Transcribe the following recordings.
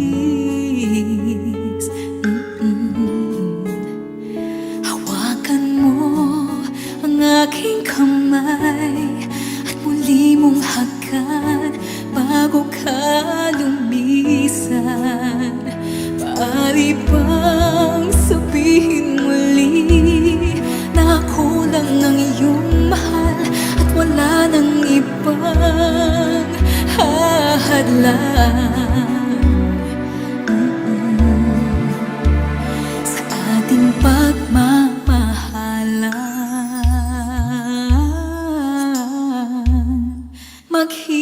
umalis Mm-mm. Hawakan mo ang aking kamay At muli mong hagan bago ka lumisan. Bang sabihin muli Na ako lang ang mahal At wala nang ibang hahadlang mag.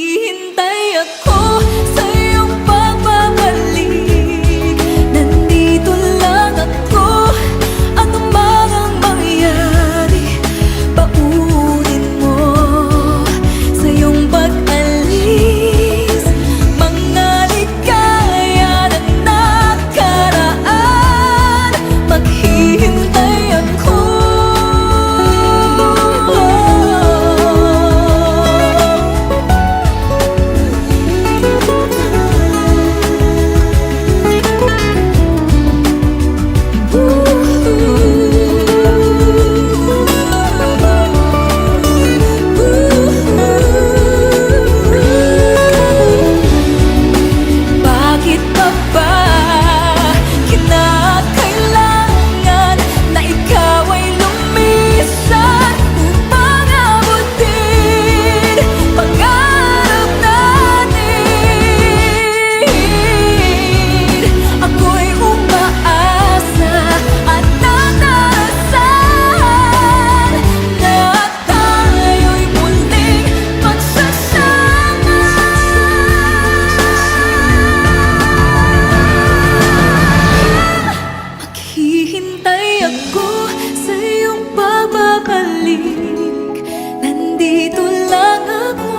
bumalik Nandito lang ako.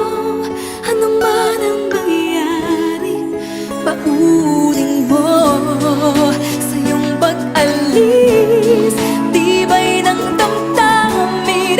Anong man ang mangyari Pauling mo Sa iyong pag-alis. Di ba'y nang damdamin?